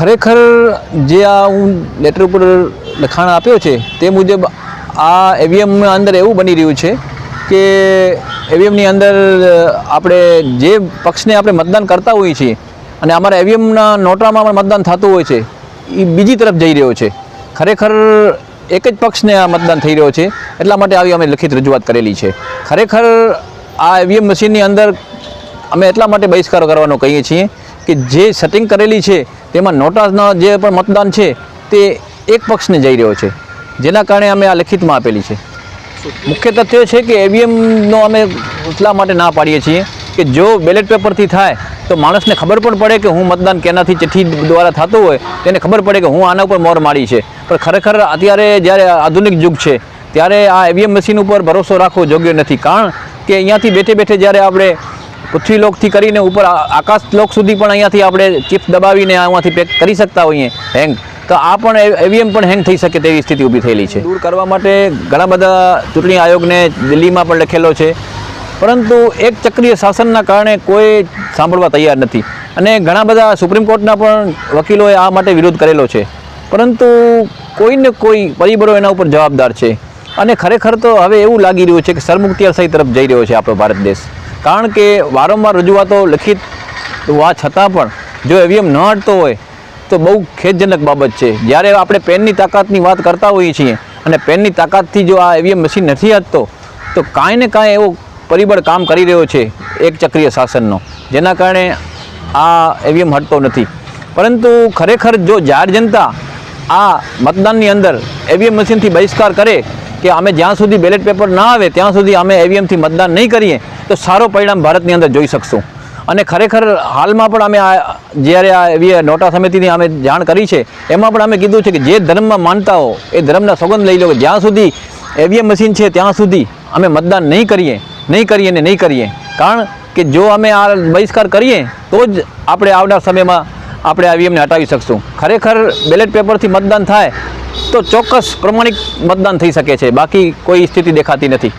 ખરેખર જે આ હું લેટર ઉપર લખાણ આપ્યો છે, તે મુજબ આ એવીએમના અંદર એવું બની રહ્યું છે કે એવીએમની અંદર આપણે જે પક્ષને આપણે મતદાન કરતા હોઈએ છીએ અને અમારા એવીએમના નોટામાં પણ મતદાન થતું હોય છે એ બીજી તરફ જઈ રહ્યો છે. ખરેખર એક જ પક્ષને આ મતદાન થઈ રહ્યો છે, એટલા માટે આવી અમે લખિત રજૂઆત કરેલી છે. ખરેખર આ ઈવીએમ મશીનની અંદર અમે એટલા માટે બહિષ્કાર કરવાનો કહીએ છીએ કે જે સેટિંગ કરેલી છે, તેમાં નોટાનો જે પણ મતદાન છે, તે એક પક્ષને જઈ રહ્યો છે. જેના કારણે અમે આ લખિતમાં આપેલી છે. મુખ્ય તથ્ય છે કે એવીએમનો અમે એટલા માટે ના પાડીએ છીએ કે જો બેલેટ પેપરથી થાય, તો માણસને ખબર પણ પડે કે હું મતદાન કેનાથી ચિઠ્ઠી દ્વારા થતું હોય, તેને ખબર પડે કે હું આના ઉપર મોર મારી છે. પણ ખરેખર અત્યારે જ્યારે આધુનિક યુગ છે, ત્યારે આ એવીએમ મશીન ઉપર ભરોસો રાખવો યોગ્ય નથી. કારણ કે અહીંયાથી બેઠે બેઠે જ્યારે આપણે પૃથ્વીલોકથી કરીને ઉપર આકાશલોક સુધી પણ અહીંયાથી આપણે ચિપ દબાવીને આમાંથી પેક કરી શકતા હોઈએ, હેંગ. તો આ પણ એવીએમ પણ હેંગ થઈ શકે તેવી સ્થિતિ ઊભી થયેલી છે. દૂર કરવા માટે ઘણા બધા ચૂંટણી આયોગને દિલ્હીમાં પણ લખેલો છે. પરંતુ એક ચક્રીય શાસનના કારણે કોઈ સાંભળવા તૈયાર નથી. અને ઘણા બધા સુપ્રીમ કોર્ટના પણ વકીલોએ આ માટે વિરોધ કરેલો છે. પરંતુ કોઈને કોઈ પરિબળો એના ઉપર જવાબદાર છે. અને ખરેખર તો હવે એવું લાગી રહ્યું છે કે સરમુખત્યારશાહી તરફ જઈ રહ્યો છે આપણો ભારત દેશ. કારણ કે વારંવાર રજૂઆતો લખિત હોવા છતાં પણ જો એવીએમ ન હટતો હોય, તો બહુ ખેદજનક બાબત છે. જ્યારે આપણે પેનની તાકાતની વાત કરતા હોઈએ છીએ અને પેનની તાકાતથી જો આ એવીએમ મશીન નથી હટતો, તો કાંઈ ને કાંઈ એવો પરિબળ કામ કરી રહ્યો છે એક ચક્રીય શાસનનો, જેના કારણે આ એવીએમ હટતો નથી. પરંતુ ખરેખર જો જાહેર જનતા આ મતદાનની અંદર એવીએમ મશીનથી બહિષ્કાર કરે કે અમે જ્યાં સુધી બેલેટ પેપર ના આવે, ત્યાં સુધી અમે એવીએમથી મતદાન નહીં કરીએ, તો સારો પરિણામ ભારતની અંદર જોઈ શકશું. અને ખરેખર હાલમાં પણ અમે આ, જ્યારે આ એવી નોટા સમિતિની અમે જાણ કરી છે, એમાં પણ અમે કીધું છે કે જે ધર્મમાં માનતા હો, એ ધર્મના સોગંદ લઈ લો કે જ્યાં સુધી એવીએમ મશીન છે, ત્યાં સુધી અમે મતદાન નહીં કરીએ નહીં કરીએ ને નહીં કરીએ. કારણ કે જો અમે આ બહિષ્કાર કરીએ, તો જ આપણે આવનાર સમયમાં આપણે આ ઈવીએમને હટાવી શકશું. ખરેખર બેલેટ પેપરથી મતદાન થાય તો ચોક્કસ પ્રમાણિક મતદાન થઈ શકે છે. બાકી કોઈ સ્થિતિ દેખાતી નથી.